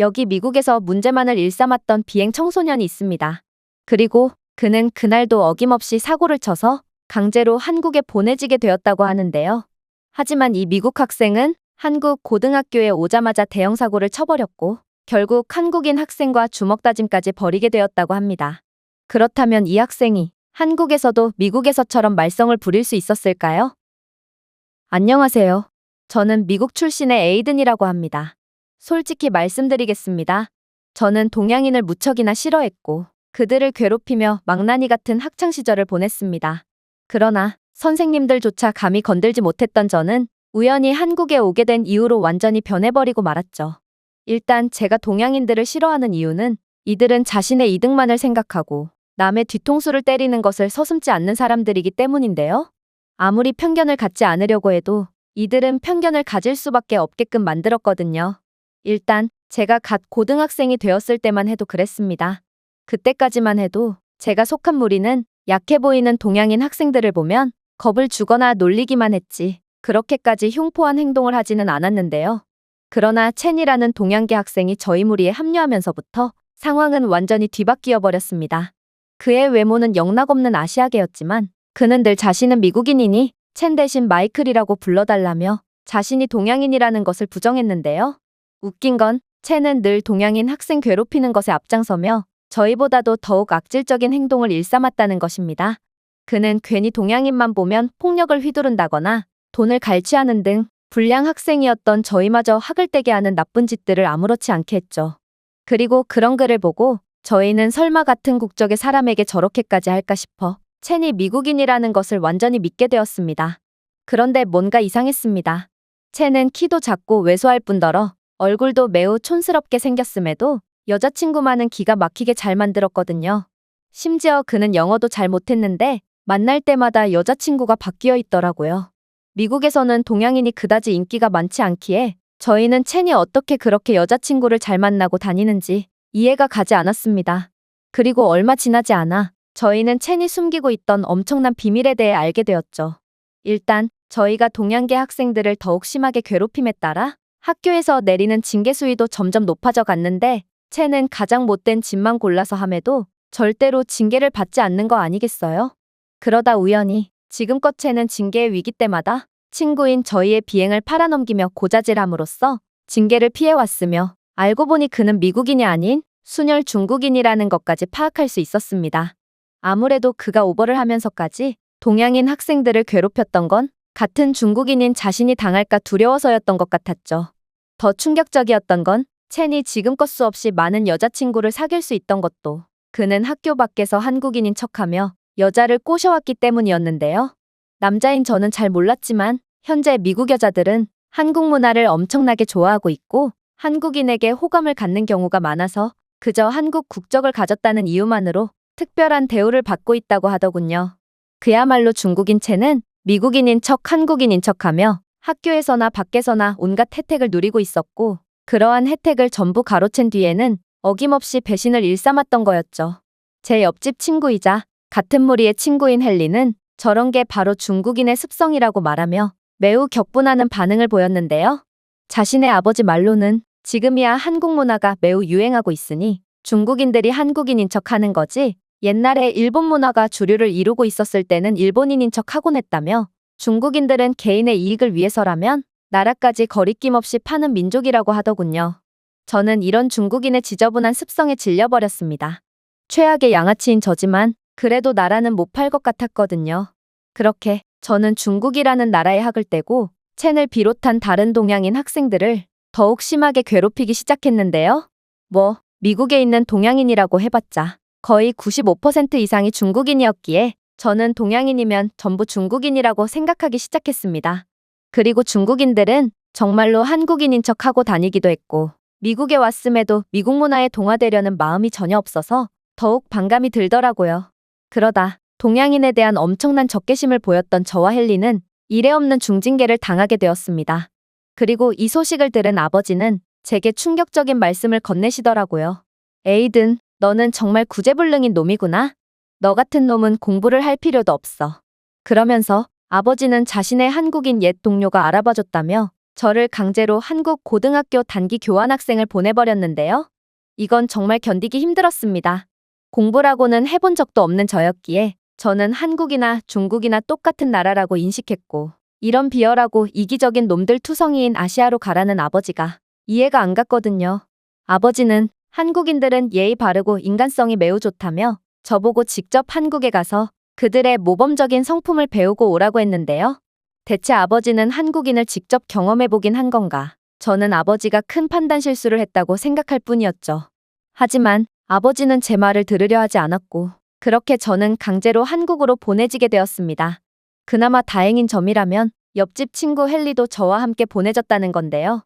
여기 미국에서 문제만을 일삼았던 비행 청소년이 있습니다. 그리고 그는 그날도 어김없이 사고를 쳐서 강제로 한국에 보내지게 되었다고 하는데요. 하지만 이 미국 학생은 한국 고등학교에 오자마자 대형 사고를 쳐버렸고 결국 한국인 학생과 주먹다짐까지 벌이게 되었다고 합니다. 그렇다면 이 학생이 한국에서도 미국에서처럼 말썽을 부릴 수 있었을까요? 안녕하세요. 저는 미국 출신의 에이든이라고 합니다. 솔직히 말씀드리겠습니다. 저는 동양인을 무척이나 싫어했고 그들을 괴롭히며 망나니 같은 학창 시절을 보냈습니다. 그러나 선생님들조차 감히 건들지 못했던 저는 우연히 한국에 오게 된 이후로 완전히 변해버리고 말았죠. 일단 제가 동양인들을 싫어하는 이유는 이들은 자신의 이득만을 생각하고 남의 뒤통수를 때리는 것을 서슴지 않는 사람들이기 때문인데요. 아무리 편견을 갖지 않으려고 해도 이들은 편견을 가질 수밖에 없게끔 만들었거든요. 일단 제가 갓 고등학생이 되었을 때만 해도 그랬습니다. 그때까지만 해도 제가 속한 무리는 약해 보이는 동양인 학생들을 보면 겁을 주거나 놀리기만 했지 그렇게까지 흉포한 행동을 하지는 않았는데요. 그러나 첸이라는 동양계 학생이 저희 무리에 합류하면서부터 상황은 완전히 뒤바뀌어 버렸습니다. 그의 외모는 영락없는 아시아계였지만 그는 늘 자신은 미국인이니 첸 대신 마이클이라고 불러달라며 자신이 동양인이라는 것을 부정했는데요. 웃긴 건 첸은 늘 동양인 학생 괴롭히는 것에 앞장서며 저희보다도 더욱 악질적인 행동을 일삼았다는 것입니다. 그는 괜히 동양인만 보면 폭력을 휘두른다거나 돈을 갈취하는 등 불량 학생이었던 저희마저 학을 떼게 하는 나쁜 짓들을 아무렇지 않게 했죠. 그리고 그런 글을 보고 저희는 설마 같은 국적의 사람에게 저렇게까지 할까 싶어 첸이 미국인이라는 것을 완전히 믿게 되었습니다. 그런데 뭔가 이상했습니다. 첸은 키도 작고 왜소할 뿐더러 얼굴도 매우 촌스럽게 생겼음에도 여자친구만은 기가 막히게 잘 만들었거든요. 심지어 그는 영어도 잘 못했는데 만날 때마다 여자친구가 바뀌어 있더라고요. 미국에서는 동양인이 그다지 인기가 많지 않기에 저희는 첸이 어떻게 그렇게 여자친구를 잘 만나고 다니는지 이해가 가지 않았습니다. 그리고 얼마 지나지 않아 저희는 첸이 숨기고 있던 엄청난 비밀에 대해 알게 되었죠. 일단 저희가 동양계 학생들을 더욱 심하게 괴롭힘에 따라 학교에서 내리는 징계 수위도 점점 높아져 갔는데 첸은 가장 못된 짓만 골라서 함에도 절대로 징계를 받지 않는 거 아니겠어요? 그러다 우연히 지금껏 첸은 징계의 위기 때마다 친구인 저희의 비행을 팔아넘기며 고자질함으로써 징계를 피해왔으며 알고 보니 그는 미국인이 아닌 순혈 중국인이라는 것까지 파악할 수 있었습니다. 아무래도 그가 오버를 하면서까지 동양인 학생들을 괴롭혔던 건 같은 중국인인 자신이 당할까 두려워서였던 것 같았죠. 더 충격적이었던 건 첸이 지금껏 수 없이 많은 여자친구를 사귈 수 있던 것도 그는 학교 밖에서 한국인인 척하며 여자를 꼬셔왔기 때문이었는데요. 남자인 저는 잘 몰랐지만 현재 미국 여자들은 한국 문화를 엄청나게 좋아하고 있고 한국인에게 호감을 갖는 경우가 많아서 그저 한국 국적을 가졌다는 이유만으로 특별한 대우를 받고 있다고 하더군요. 그야말로 중국인 채는 미국인인 척 한국인인 척하며 학교에서나 밖에서나 온갖 혜택을 누리고 있었고 그러한 혜택을 전부 가로챈 뒤에는 어김없이 배신을 일삼았던 거였죠. 제 옆집 친구이자 같은 무리의 친구인 헨리는 저런 게 바로 중국인의 습성이라고 말하며 매우 격분하는 반응을 보였는데요. 자신의 아버지 말로는 지금이야 한국 문화가 매우 유행하고 있으니 중국인들이 한국인인 척 하는 거지 옛날에 일본 문화가 주류를 이루고 있었을 때는 일본인인 척 하곤 했다며 중국인들은 개인의 이익을 위해서라면 나라까지 거리낌 없이 파는 민족이라고 하더군요. 저는 이런 중국인의 지저분한 습성에 질려버렸습니다. 최악의 양아치인 저지만 그래도 나라는 못 팔 것 같았거든요. 그렇게 저는 중국이라는 나라의 학을 떼고 첸을 비롯한 다른 동양인 학생들을 더욱 심하게 괴롭히기 시작했는데요. 뭐, 미국에 있는 동양인이라고 해봤자 거의 95% 이상이 중국인이었기에 저는 동양인이면 전부 중국인이라고 생각하기 시작했습니다. 그리고 중국인들은 정말로 한국인인 척 하고 다니기도 했고, 미국에 왔음에도 미국 문화에 동화되려는 마음이 전혀 없어서 더욱 반감이 들더라고요. 그러다 동양인에 대한 엄청난 적개심을 보였던 저와 헨리는 이래 없는 중징계를 당하게 되었습니다. 그리고 이 소식을 들은 아버지는 제게 충격적인 말씀을 건네시더라고요. 에이든, 너는 정말 구제불능인 놈이구나. 너 같은 놈은 공부를 할 필요도 없어. 그러면서 아버지는 자신의 한국인 옛 동료가 알아봐줬다며 저를 강제로 한국 고등학교 단기 교환학생을 보내버렸는데요. 이건 정말 견디기 힘들었습니다. 공부라고는 해본 적도 없는 저였기에 저는 한국이나 중국이나 똑같은 나라라고 인식했고 이런 비열하고 이기적인 놈들 투성이인 아시아로 가라는 아버지가 이해가 안 갔거든요. 아버지는 한국인들은 예의 바르고 인간성이 매우 좋다며 저보고 직접 한국에 가서 그들의 모범적인 성품을 배우고 오라고 했는데요. 대체 아버지는 한국인을 직접 경험해보긴 한 건가? 저는 아버지가 큰 판단 실수를 했다고 생각할 뿐이었죠. 하지만 아버지는 제 말을 들으려 하지 않았고, 그렇게 저는 강제로 한국으로 보내지게 되었습니다. 그나마 다행인 점이라면 옆집 친구 헨리도 저와 함께 보내졌다는 건데요.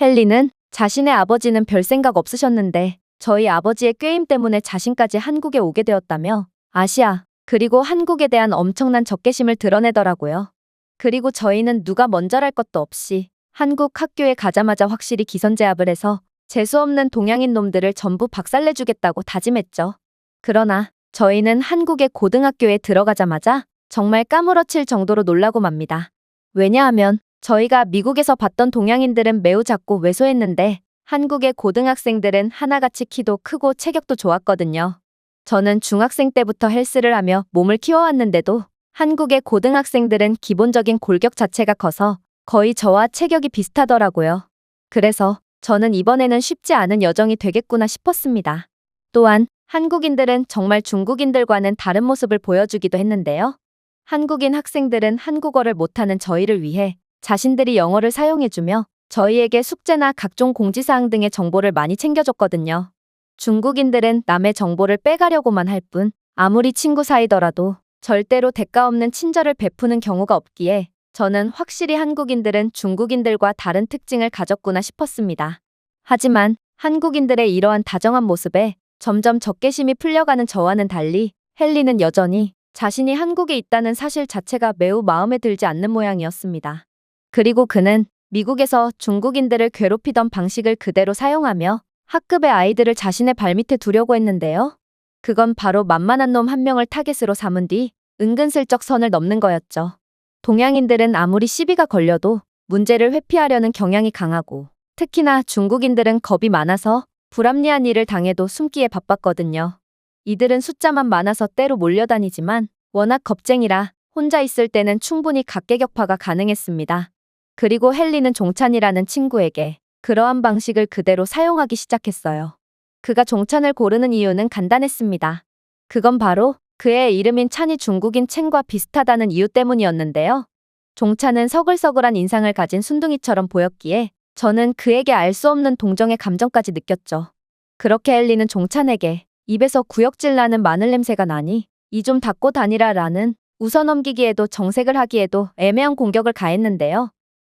헨리는 자신의 아버지는 별 생각 없으셨는데 저희 아버지의 꾀임 때문에 자신까지 한국에 오게 되었다며 아시아, 그리고 한국에 대한 엄청난 적개심을 드러내더라고요. 그리고 저희는 누가 먼저랄 것도 없이 한국 학교에 가자마자 확실히 기선제압을 해서 재수없는 동양인 놈들을 전부 박살내주겠다고 다짐했죠. 그러나 저희는 한국의 고등학교에 들어가자마자 정말 까무러칠 정도로 놀라고 맙니다. 왜냐하면 저희가 미국에서 봤던 동양인들은 매우 작고 왜소했는데 한국의 고등학생들은 하나같이 키도 크고 체격도 좋았거든요. 저는 중학생 때부터 헬스를 하며 몸을 키워왔는데도 한국의 고등학생들은 기본적인 골격 자체가 커서 거의 저와 체격이 비슷하더라고요. 그래서 저는 이번에는 쉽지 않은 여정이 되겠구나 싶었습니다. 또한 한국인들은 정말 중국인들과는 다른 모습을 보여주기도 했는데요. 한국인 학생들은 한국어를 못하는 저희를 위해 자신들이 영어를 사용해주며 저희에게 숙제나 각종 공지사항 등의 정보를 많이 챙겨줬거든요. 중국인들은 남의 정보를 빼가려고만 할 뿐 아무리 친구 사이더라도 절대로 대가 없는 친절을 베푸는 경우가 없기에 저는 확실히 한국인들은 중국인들과 다른 특징을 가졌구나 싶었습니다. 하지만 한국인들의 이러한 다정한 모습에 점점 적개심이 풀려가는 저와는 달리 헨리는 여전히 자신이 한국에 있다는 사실 자체가 매우 마음에 들지 않는 모양이었습니다. 그리고 그는 미국에서 중국인들을 괴롭히던 방식을 그대로 사용하며 학급의 아이들을 자신의 발밑에 두려고 했는데요. 그건 바로 만만한 놈 한 명을 타겟으로 삼은 뒤 은근슬쩍 선을 넘는 거였죠. 동양인들은 아무리 시비가 걸려도 문제를 회피하려는 경향이 강하고 특히나 중국인들은 겁이 많아서 불합리한 일을 당해도 숨기에 바빴거든요. 이들은 숫자만 많아서 때로 몰려다니지만 워낙 겁쟁이라 혼자 있을 때는 충분히 각계격파가 가능했습니다. 그리고 헨리는 종찬이라는 친구에게 그러한 방식을 그대로 사용하기 시작했어요. 그가 종찬을 고르는 이유는 간단했습니다. 그건 바로 그의 이름인 찬이 중국인 챙과 비슷하다는 이유 때문이었는데요. 종찬은 서글서글한 인상을 가진 순둥이처럼 보였기에 저는 그에게 알 수 없는 동정의 감정까지 느꼈죠. 그렇게 엘리는 종찬에게 입에서 구역질 나는 마늘 냄새가 나니 이 좀 닦고 다니라 라는 웃어넘기기에도 정색을 하기에도 애매한 공격을 가했는데요.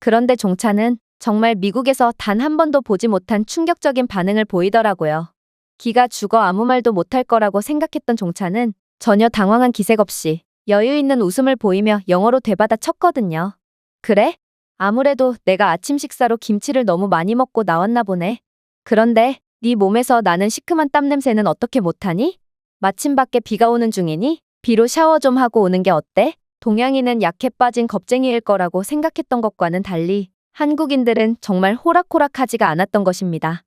그런데 종찬은 정말 미국에서 단 한 번도 보지 못한 충격적인 반응을 보이더라고요. 기가 죽어 아무 말도 못할 거라고 생각했던 종찬은 전혀 당황한 기색 없이 여유 있는 웃음을 보이며 영어로 되받아 쳤거든요. 그래? 아무래도 내가 아침 식사로 김치를 너무 많이 먹고 나왔나 보네. 그런데 네 몸에서 나는 시큼한 땀 냄새는 어떻게 못하니? 마침 밖에 비가 오는 중이니 비로 샤워 좀 하고 오는 게 어때? 동양인은 약해 빠진 겁쟁이일 거라고 생각했던 것과는 달리 한국인들은 정말 호락호락하지가 않았던 것입니다.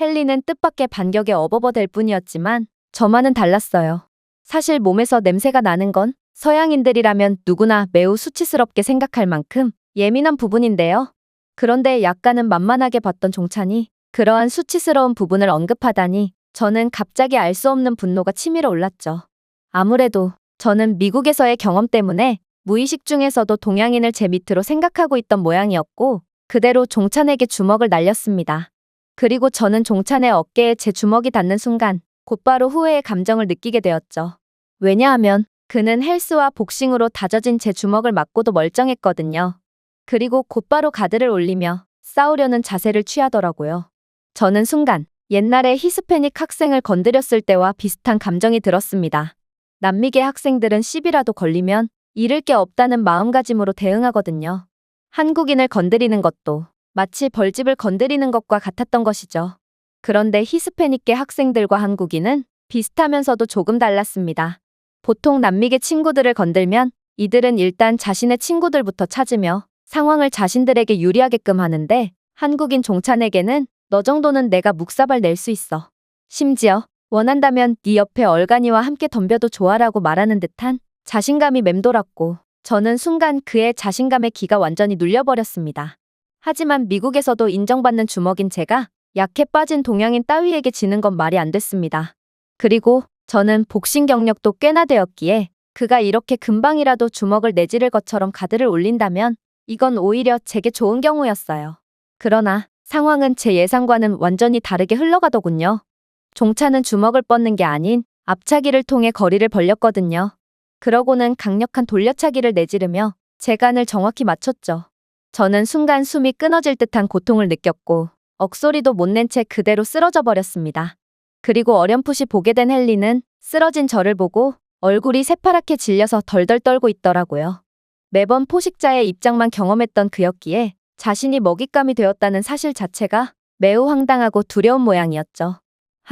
헨리는 뜻밖의 반격에 어버버될 뿐이었지만 저만은 달랐어요. 사실 몸에서 냄새가 나는 건 서양인들이라면 누구나 매우 수치스럽게 생각할 만큼 예민한 부분인데요. 그런데 약간은 만만하게 봤던 종찬이 그러한 수치스러운 부분을 언급하다니 저는 갑자기 알 수 없는 분노가 치밀어 올랐죠. 아무래도 저는 미국에서의 경험 때문에 무의식 중에서도 동양인을 제 밑으로 생각하고 있던 모양이었고 그대로 종찬에게 주먹을 날렸습니다. 그리고 저는 종찬의 어깨에 제 주먹이 닿는 순간 곧바로 후회의 감정을 느끼게 되었죠. 왜냐하면 그는 헬스와 복싱으로 다져진 제 주먹을 맞고도 멀쩡했거든요. 그리고 곧바로 가드를 올리며 싸우려는 자세를 취하더라고요. 저는 순간 옛날에 히스패닉 학생을 건드렸을 때와 비슷한 감정이 들었습니다. 남미계 학생들은 시비라도 걸리면 잃을 게 없다는 마음가짐으로 대응하거든요. 한국인을 건드리는 것도 마치 벌집을 건드리는 것과 같았던 것이죠. 그런데 히스패닉계 학생들과 한국인은 비슷하면서도 조금 달랐습니다. 보통 남미계 친구들을 건들면 이들은 일단 자신의 친구들부터 찾으며 상황을 자신들에게 유리하게끔 하는데 한국인 종찬에게는 너 정도는 내가 묵사발 낼 수 있어. 심지어 원한다면 네 옆에 얼간이와 함께 덤벼도 좋아라고 말하는 듯한 자신감이 맴돌았고 저는 순간 그의 자신감의 기가 완전히 눌려버렸습니다. 하지만 미국에서도 인정받는 주먹인 제가 약해 빠진 동양인 따위에게 지는 건 말이 안 됐습니다. 그리고 저는 복싱 경력도 꽤나 되었기에 그가 이렇게 금방이라도 주먹을 내지를 것처럼 가드를 올린다면 이건 오히려 제게 좋은 경우였어요. 그러나 상황은 제 예상과는 완전히 다르게 흘러가더군요. 종차는 주먹을 뻗는 게 아닌 앞차기를 통해 거리를 벌렸거든요. 그러고는 강력한 돌려차기를 내지르며 제 간을 정확히 맞췄죠. 저는 순간 숨이 끊어질 듯한 고통을 느꼈고 억소리도 못 낸 채 그대로 쓰러져 버렸습니다. 그리고 어렴풋이 보게 된 헨리는 쓰러진 저를 보고 얼굴이 새파랗게 질려서 덜덜 떨고 있더라고요. 매번 포식자의 입장만 경험했던 그였기에 자신이 먹잇감이 되었다는 사실 자체가 매우 황당하고 두려운 모양이었죠.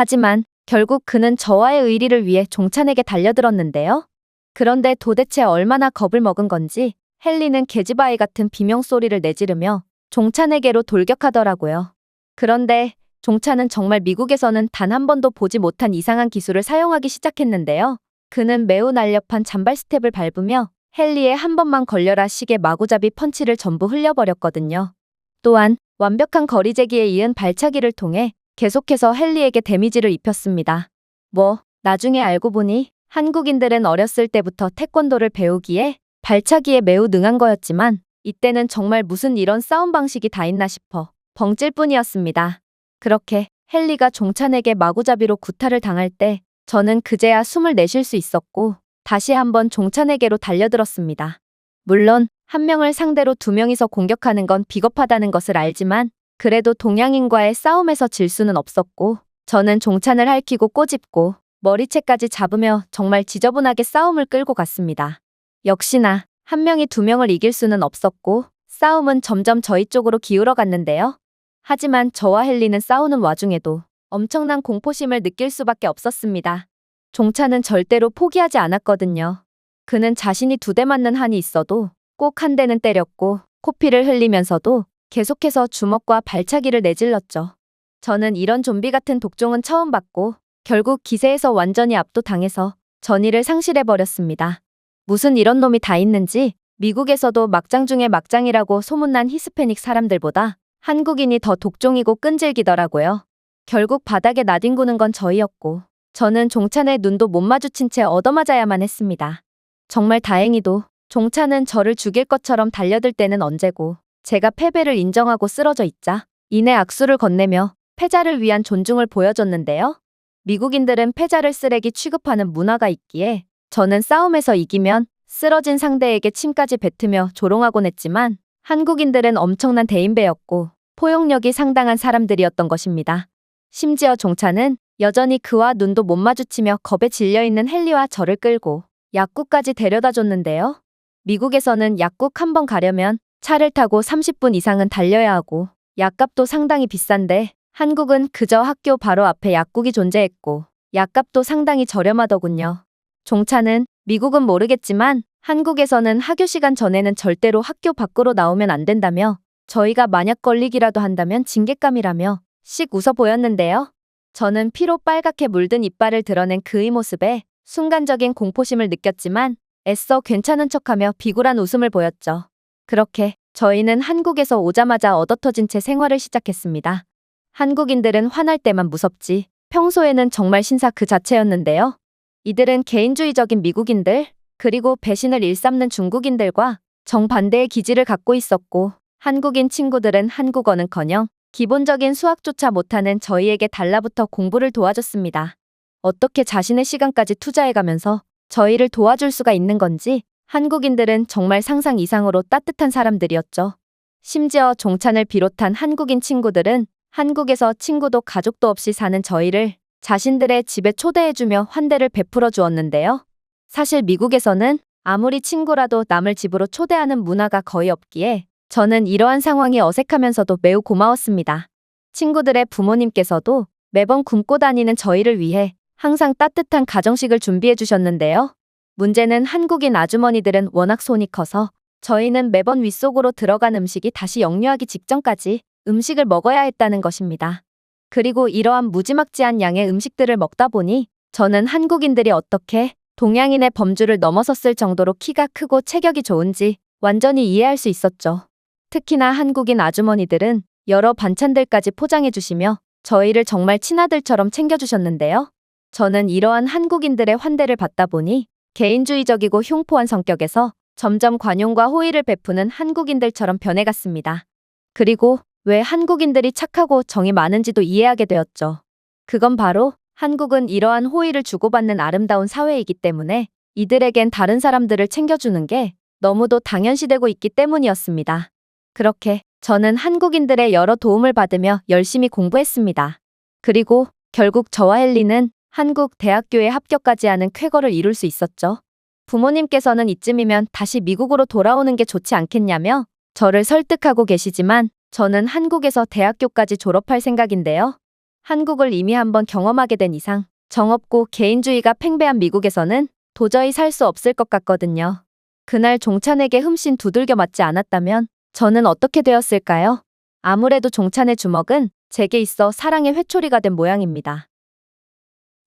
하지만 결국 그는 저와의 의리를 위해 종찬에게 달려들었는데요. 그런데 도대체 얼마나 겁을 먹은 건지 헨리는 계집아이 같은 비명소리를 내지르며 종찬에게로 돌격하더라고요. 그런데 종찬은 정말 미국에서는 단 한 번도 보지 못한 이상한 기술을 사용하기 시작했는데요. 그는 매우 날렵한 잔발 스텝을 밟으며 헨리의 한 번만 걸려라 식의 마구잡이 펀치를 전부 흘려버렸거든요. 또한 완벽한 거리제기에 이은 발차기를 통해 계속해서 헨리에게 데미지를 입혔습니다. 뭐, 나중에 알고 보니 한국인들은 어렸을 때부터 태권도를 배우기에 발차기에 매우 능한 거였지만 이때는 정말 무슨 이런 싸움 방식이 다 있나 싶어 벙찔 뿐이었습니다. 그렇게 헨리가 종찬에게 마구잡이로 구타를 당할 때 저는 그제야 숨을 내쉴 수 있었고 다시 한번 종찬에게로 달려들었습니다. 물론 한 명을 상대로 두 명이서 공격하는 건 비겁하다는 것을 알지만 그래도 동양인과의 싸움에서 질 수는 없었고 저는 종찬을 핥히고 꼬집고 머리채까지 잡으며 정말 지저분하게 싸움을 끌고 갔습니다. 역시나 한 명이 두 명을 이길 수는 없었고 싸움은 점점 저희 쪽으로 기울어 갔는데요. 하지만 저와 헨리는 싸우는 와중에도 엄청난 공포심을 느낄 수밖에 없었습니다. 종차는 절대로 포기하지 않았거든요. 그는 자신이 두 대 맞는 한이 있어도 꼭 한 대는 때렸고 코피를 흘리면서도 계속해서 주먹과 발차기를 내질렀죠. 저는 이런 좀비 같은 독종은 처음 봤고 결국 기세에서 완전히 압도당해서 전의를 상실해버렸습니다. 무슨 이런 놈이 다 있는지 미국에서도 막장 중에 막장이라고 소문난 히스패닉 사람들보다 한국인이 더 독종이고 끈질기더라고요. 결국 바닥에 나뒹구는 건 저희였고 저는 종찬의 눈도 못 마주친 채 얻어맞아야만 했습니다. 정말 다행히도 종찬은 저를 죽일 것처럼 달려들 때는 언제고 제가 패배를 인정하고 쓰러져 있자 이내 악수를 건네며 패자를 위한 존중을 보여줬는데요. 미국인들은 패자를 쓰레기 취급하는 문화가 있기에 저는 싸움에서 이기면 쓰러진 상대에게 침까지 뱉으며 조롱하곤 했지만 한국인들은 엄청난 대인배였고 포용력이 상당한 사람들이었던 것입니다. 심지어 종차는 여전히 그와 눈도 못 마주치며 겁에 질려있는 헨리와 저를 끌고 약국까지 데려다 줬는데요. 미국에서는 약국 한 번 가려면 차를 타고 30분 이상은 달려야 하고 약값도 상당히 비싼데 한국은 그저 학교 바로 앞에 약국이 존재했고 약값도 상당히 저렴하더군요. 종차는 미국은 모르겠지만 한국에서는 하교 시간 전에는 절대로 학교 밖으로 나오면 안 된다며 저희가 만약 걸리기라도 한다면 징계감이라며 씩 웃어 보였는데요. 저는 피로 빨갛게 물든 이빨을 드러낸 그의 모습에 순간적인 공포심을 느꼈지만 애써 괜찮은 척하며 비굴한 웃음을 보였죠. 그렇게 저희는 한국에서 오자마자 얻어터진 채 생활을 시작했습니다. 한국인들은 화날 때만 무섭지 평소에는 정말 신사 그 자체였는데요. 이들은 개인주의적인 미국인들, 그리고 배신을 일삼는 중국인들과 정반대의 기질을 갖고 있었고 한국인 친구들은 한국어는커녕 기본적인 수학조차 못하는 저희에게 달라붙어 공부를 도와줬습니다. 어떻게 자신의 시간까지 투자해가면서 저희를 도와줄 수가 있는 건지 한국인들은 정말 상상 이상으로 따뜻한 사람들이었죠. 심지어 종찬을 비롯한 한국인 친구들은 한국에서 친구도 가족도 없이 사는 저희를 자신들의 집에 초대해주며 환대를 베풀어 주었는데요. 사실 미국에서는 아무리 친구라도 남을 집으로 초대하는 문화가 거의 없기에 저는 이러한 상황이 어색하면서도 매우 고마웠습니다. 친구들의 부모님께서도 매번 굶고 다니는 저희를 위해 항상 따뜻한 가정식을 준비해 주셨는데요. 문제는 한국인 아주머니들은 워낙 손이 커서 저희는 매번 윗속으로 들어간 음식이 다시 역류하기 직전까지 음식을 먹어야 했다는 것입니다. 그리고 이러한 무지막지한 양의 음식들을 먹다 보니 저는 한국인들이 어떻게 동양인의 범주를 넘어섰을 정도로 키가 크고 체격이 좋은지 완전히 이해할 수 있었죠. 특히나 한국인 아주머니들은 여러 반찬들까지 포장해 주시며 저희를 정말 친아들처럼 챙겨주셨는데요. 저는 이러한 한국인들의 환대를 받다 보니 개인주의적이고 흉포한 성격에서 점점 관용과 호의를 베푸는 한국인들처럼 변해갔습니다. 그리고 왜 한국인들이 착하고 정이 많은지도 이해하게 되었죠. 그건 바로 한국은 이러한 호의를 주고받는 아름다운 사회이기 때문에 이들에겐 다른 사람들을 챙겨주는 게 너무도 당연시되고 있기 때문이었습니다. 그렇게 저는 한국인들의 여러 도움을 받으며 열심히 공부했습니다. 그리고 결국 저와 헨리는 한국 대학교에 합격까지 하는 쾌거를 이룰 수 있었죠. 부모님께서는 이쯤이면 다시 미국으로 돌아오는 게 좋지 않겠냐며 저를 설득하고 계시지만 저는 한국에서 대학교까지 졸업할 생각인데요. 한국을 이미 한번 경험하게 된 이상 정없고 개인주의가 팽배한 미국에서는 도저히 살 수 없을 것 같거든요. 그날 종찬에게 흠씬 두들겨 맞지 않았다면 저는 어떻게 되었을까요? 아무래도 종찬의 주먹은 제게 있어 사랑의 회초리가 된 모양입니다.